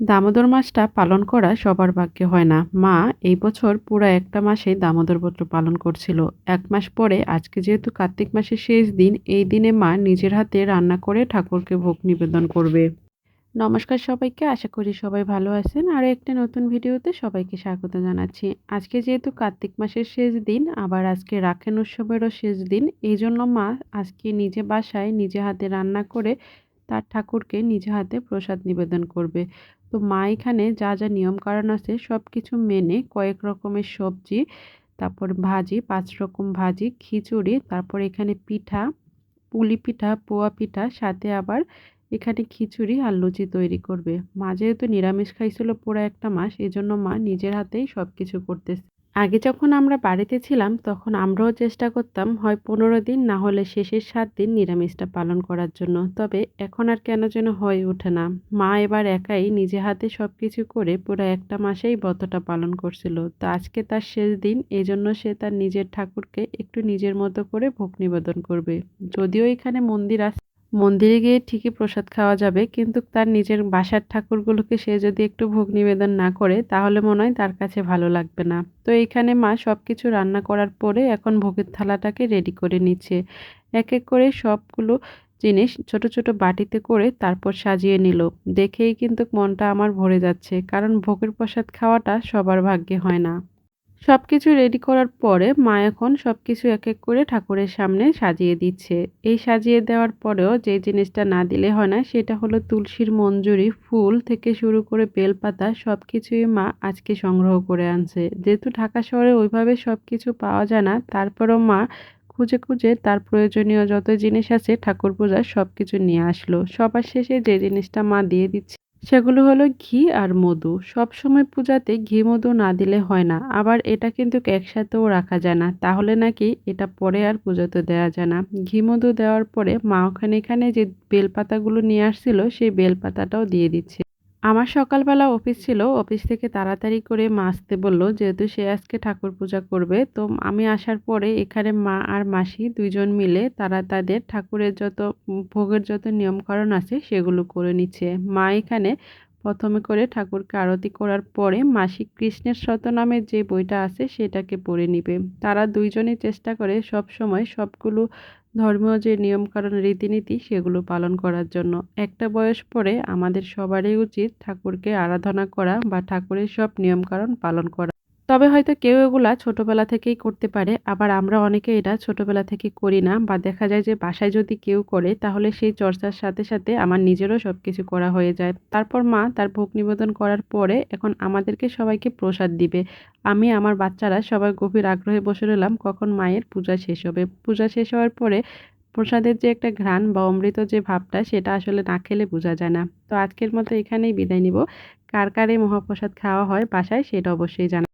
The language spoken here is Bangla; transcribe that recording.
দামোদর মাসটা পালন করা সবার ভাগ্যে হয় না। মা এই বছর পুরো একটা মাসে দামোদর ব্রত পালন করছিল। এক মাস পরে, আজকে যেহেতু কার্তিক মাসের শেষ দিন, এই দিনে মা নিজের হাতে রান্না করে ঠাকুরকে ভোগ নিবেদন করবে। নমস্কার সবাইকে, আশা করি সবাই ভালো আছেন। আর একটা নতুন ভিডিওতে সবাইকে স্বাগত জানাচ্ছি। আজকে যেহেতু কার্তিক মাসের শেষ দিন, আবার আজকে রাখেন উৎসবেরও শেষ দিন, এই জন্য মা আজকে নিজে বাসায় নিজে হাতে রান্না করে তার ঠাকুরকে নিজে হাতে প্রসাদ নিবেদন করবে। তো মা এখানে যা যা নিয়মকানুন আছে সব কিছু মেনে কয়েক রকমের সবজি, তারপর ভাজি, পাঁচ রকম ভাজি, খিচুড়ি, তারপর এখানে পিঠা, পুলি পিঠা, পোয়া পিঠা, সাথে আবার এখানে খিচুড়ি আর লুচি তৈরি করবে। মা যেহেতু নিরামিষ খাইছিল পুরো একটা মাস, এজন্য মা নিজের হাতেই সব কিছু করতেছে। আগে যখন আমরা বাড়িতে ছিলাম, তখন আমরাও চেষ্টা করতাম, হয় পনেরো দিন না হলে শেষের সাত দিন নিরামিষটা পালন করার জন্য। তবে এখন আর কেন যেন হয়ে ওঠে না। মা এবার একাই নিজে হাতে সব কিছু করে পুরো একটা মাসেই ব্রতটা পালন করছিল। তো আজকে তার শেষ দিন এই জন্য সে তার নিজের ঠাকুরকে একটু নিজের মতো করে ভোগ নিবেদন করবে। যদিও এখানে মন্দির আছে মন্দিরে গিয়ে ঠিকই প্রসাদ খাওয়া যাবে, কিন্তু তার নিজের বাসার ঠাকুরগুলোকে সে যদি একটু ভোগ নিবেদন না করে, তাহলে মনে হয় তার কাছে ভালো লাগবে না। তো এইখানে মা সব কিছু রান্না করার পরে এখন ভোগের থালাটাকে রেডি করে নিচ্ছে। এক এক করে সবগুলো জিনিস ছোট ছোট বাটিতে করে তারপর সাজিয়ে নিল। দেখেই কিন্তু মনটা আমার ভরে যাচ্ছে, কারণ ভোগের প্রসাদ খাওয়াটা সবার ভাগ্যে হয় না। সব কিছু রেডি করার পরে মা এখন সব কিছু এক এক করে ঠাকুরের সামনে সাজিয়ে দিচ্ছে। এই সাজিয়ে দেওয়ার পরেও যে জিনিসটা না দিলে হয় না, সেটা হলো তুলসীর মঞ্জুরি, ফুল থেকে শুরু করে বেলপাতা সব কিছুই মা আজকে সংগ্রহ করে আনছে। যেহেতু ঢাকা শহরে ওইভাবে সব কিছু পাওয়া যায় না, তারপরেও মা খুঁজে খুঁজে তার প্রয়োজনীয় যত জিনিস আছে ঠাকুর পূজার সব কিছু নিয়ে আসলো। সবার শেষে যে জিনিসটা মা দিয়ে দিচ্ছে সেগুলো হলো ঘি আর মধু। সব সময় পূজাতে ঘি মধু না দিলে হয় না। আবার এটা কিন্তু একসাথেও রাখা যায় না। তাহলে নাকি এটা পরে আর পুজোতে দেওয়া যায় না। ঘি মধু দেওয়ার পরে মা ওখানে এখানে যে বেলপাতাগুলো নিয়ে আসছিল, সেই বেলপাতাটাও দিয়ে দিচ্ছে। আমার সকালবেলা অফিস ছিল, অফিস থেকে তাড়াতাড়ি করে মা আসতে বলল, যেহেতু সে আজকে ঠাকুর পূজা করবে, তো আমি আসার পরে এখানে মা আর মাসি দুইজন মিলে তারা তাদের ঠাকুরের যত, ভোগের যত নিয়মকরণ আছে সেগুলো করে নিচ্ছে। মা এখানে প্রথমে করে ঠাকুরকে আরতি করার পরে মাসিক কৃষ্ণের শতনামের যে বইটা আছে সেটাকে পড়ে নিবে। তারা দুইজনে চেষ্টা করে সব সময় সবগুলো ধর্মীয় যে নিয়মকানুন, রীতিনীতি সেগুলো পালন করার জন্য। একটা বয়স পরে আমাদের সবারই উচিত ঠাকুরকে আরাধনা করা বা ঠাকুরের সব নিয়মকানুন পালন করা। তবে হয়তো কেউ এগুলা ছোটবেলা থেকেই করতে পারে। আবার আমরা অনেকে এটা ছোটবেলা থেকে করি না বা দেখা যায় যে বাসায় যদি কেউ করে তাহলে সেই চর্চার সাথে সাথে আমার নিজেরও সব কিছু করা হয়ে যায়। তারপর মা তার ভোগ নিবেদন করার পরে এখন আমাদেরকে সবাইকে প্রসাদ দিবে। আমি, আমার বাচ্চারা সবাই গভীর আগ্রহে বসে রইলাম কখন মায়ের পূজা শেষ হবে। পূজা শেষ হওয়ার পরে প্রসাদের যে একটা ঘ্রাণ বা অমৃত যে ভাবটা সেটা আসলে না খেলে বোঝা যায় না। তো আজকের মতো এখানেই বিদায় নিব। কার কারে মহাপ্রসাদ খাওয়া হয় বাসায় সেটা অবশ্যই জানা